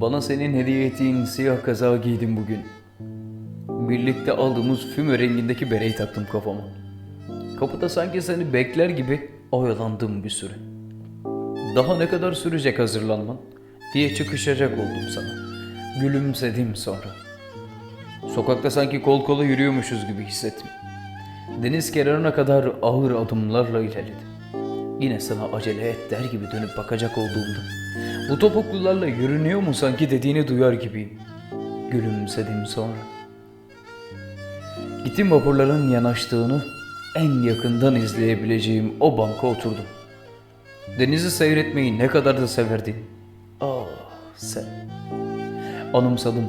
Bana senin hediye ettiğin siyah kazağı giydim bugün. Birlikte aldığımız füme rengindeki bereyi taktım kafama. Kapıda sanki seni bekler gibi oyalandım bir süre. Daha ne kadar sürecek hazırlanman diye çıkışacak oldum sana. Gülümsedim sonra. Sokakta sanki kol kola yürüyormuşuz gibi hissettim. Deniz kenarına kadar ağır adımlarla ilerledim. Yine sana acele et der gibi dönüp bakacak olduğumda bu topuklularla yürünüyor mu sanki dediğini duyar gibiyim. Gülümsedim sonra. Gittim vapurların yanaştığını en yakından izleyebileceğim o banka oturdum. Denizi seyretmeyi ne kadar da severdin. Ah sen. Anımsadım.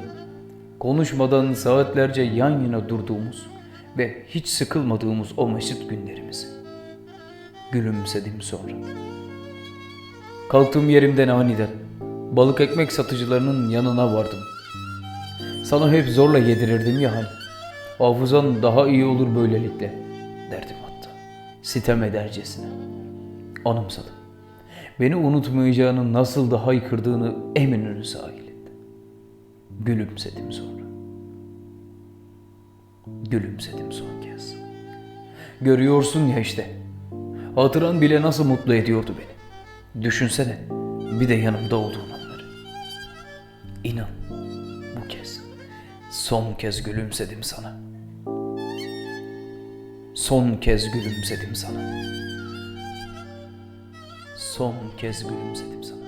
Konuşmadan saatlerce yan yana durduğumuz ve hiç sıkılmadığımız o mesut günlerimizi. Gülümsedim sonra. Kalktığım yerimden aniden balık ekmek satıcılarının yanına vardım. Sana hep zorla yedirirdim ya hani. Hafızan daha iyi olur böylelikle derdim hatta. Sitem edercesine. Anımsadım. Beni unutmayacağını nasıl da haykırdığını Eminönü sahilinde. Gülümsedim sonra. Gülümsedim son kez. Görüyorsun ya işte. Hatıran bile nasıl mutlu ediyordu beni. Düşünsene bir de yanımda olduğun anları. İnan bu kez son kez gülümsedim sana. Son kez gülümsedim sana. Son kez gülümsedim sana.